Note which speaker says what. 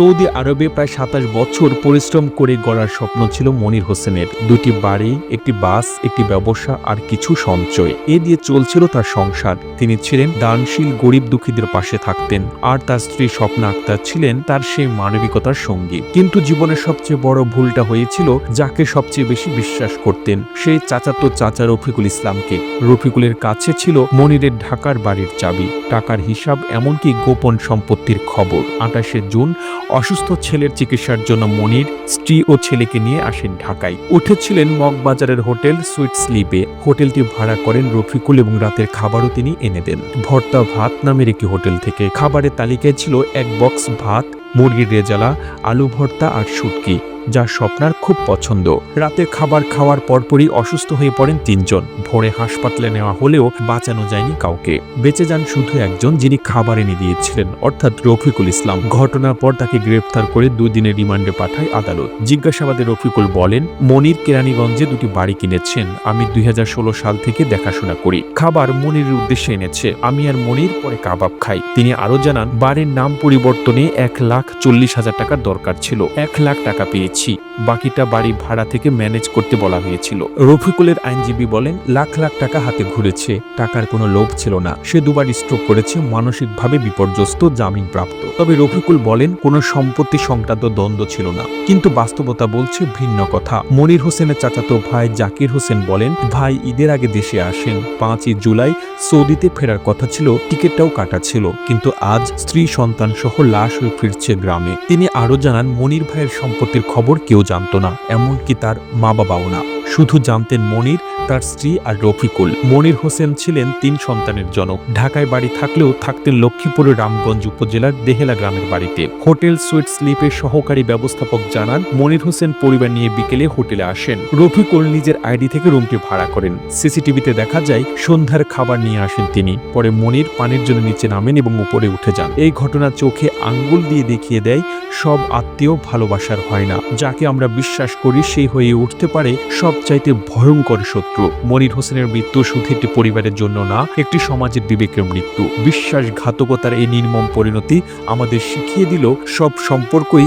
Speaker 1: Saudi আরবে প্রায় সাতাশ বছর পরিশ্রম করে গড়ার স্বপ্ন ছিল মনির হোসেনের। দুটি বাড়ি, একটি বাস, একটি ব্যবসা আর কিছু সঞ্চয়। এ দিয়ে চলছিল তার সংসার। তিনি ছিলেন দানশীল, গরিব দুঃখীদের পাশে থাকতেন। আর তার স্ত্রী স্বপ্না আক্তার ছিলেন তার সেই মানবিকতার সঙ্গী। কিন্তু জীবনের সবচেয়ে বড় ভুলটা হয়েছিল যাকে সবচেয়ে বেশি বিশ্বাস করতেন, সেই চাচাতো চাচা রফিকুল ইসলামকে। রফিকুলের কাছে ছিল মনিরের ঢাকার বাড়ির চাবি। টাকার হিসাব এমনকি গোপন সম্পত্তির খবর। আঠাশে জুন অসুস্থ ছেলের চিকিৎসার জন্য মনির, স্ত্রী ও ছেলেকে নিয়ে আসেন ঢাকায়। উঠেছিলেন মগবাজারের হোটেল সুইট স্লিপে। হোটেলটি ভাড়া করেন রফিকুল এবং রাতের খাবারও তিনি এনে দেন। ভর্তা ভাত নামের একটি হোটেল থেকে। খাবারের তালিকায় ছিল এক বক্স ভাত, মুরগির রেজালা, আলু ভর্তা আর শুটকি। যা স্বপ্নার খুব পছন্দ। রাতে খাবার খাওয়ার পরপরই অসুস্থ হয়ে পড়েন তিনজন। ভোরে হাসপাতালে নেওয়া হলেও বাঁচানো যায়নি কাউকে। বেঁচে যান শুধু একজন যিনি খাবার এনে দিয়েছিলেন, অর্থাৎ রফিকুল ইসলাম। ঘটনার পর তাকে গ্রেফতার করে দুদিনের রিমান্ডে পাঠায় আদালত। জিজ্ঞাসাবাদে রফিকুল বলেন, মনির কেরানীগঞ্জে দুটি বাড়ি কিনেছেন। আমি দুই হাজার ষোলো সাল থেকে দেখাশোনা করি। খাবার মনিরের উদ্দেশ্যে এনেছে। আমি আর মনির পরে কাবাব খাই। তিনি আরও জানান বাড়ির নাম পরিবর্তনে এক লাখ চল্লিশ হাজার টাকার দরকার ছিল। এক লাখ টাকা পেয়েছি, বাকিটা বাড়ি ভাড়া থেকে ম্যানেজ করতে বলা হয়েছিল। রফিকুলের আইনজীবী বলেন, লাখ লাখ টাকা হাতে ঘুরেছে, টাকার কোনো লোভ ছিল না। সে দুবার স্ট্রোক করেছে, মানসিকভাবে বিপর্যস্ত জামিন প্রাপ্ত তবে রফিকুল বলেন, কোনো সম্পত্তি সংক্রান্ত দ্বন্দ্ব ছিল না। কিন্তু বাস্তবতা বলছে ভিন্ন কথা। মনির হোসেনের চাচাতো ভাই জাকির হোসেন বলেন, ভাই ঈদের আগে দেশে আসেন। পাঁচই জুলাই সৌদিতে ফেরার কথা ছিল, টিকিটটাও কাটা ছিল। কিন্তু আজ স্ত্রী সন্তান সহ লাশ হয়ে ফিরছে গ্রামে। তিনি আরও জানান, মনির ভাইয়ের সম্পত্তির খবর কেউ জানত না এমনকি তার মা বাবাও না। শুধু জানতেন মনির, তার স্ত্রী আর রফিকুল। মনির হোসেন ছিলেন তিন সন্তানের জনক। ঢাকায় বাড়ি থাকলেও থাকতেন লক্ষ্মীপুরের রামগঞ্জ উপজেলার দেহেলা গ্রামের বাড়িতে। হোটেল সুইট স্লিপের সহকারী ব্যবস্থাপক জানান, মনির হোসেন পরিবার নিয়ে বিকেলে হোটেলে আসেন। রফিকুল নিজের আইডি থেকে রুমটি ভাড়া করেন। সিসিটিভিতে দেখা যায়, সন্ধ্যার খাবার নিয়ে আসেন তিনি। পরে মনির পানির জন্য নিচে নামেন এবং উপরে উঠে যান। এই ঘটনা চোখে আঙ্গুল দিয়ে দেখিয়ে দেয়, সব আত্মীয় ভালোবাসার হয় না। যাকে আমরা বিশ্বাস করি সেই হয়ে উঠতে পারে সবচাইতে ভয়ঙ্কর শত্রু। মনির হোসেনের মৃত্যু শুধু একটি পরিবারের জন্য না, একটি সমাজের বিবেকের মৃত্যু। বিশ্বাসঘাতকতার এই নির্মম পরিণতি আমাদের শিখিয়ে দিল, সব সম্পর্কই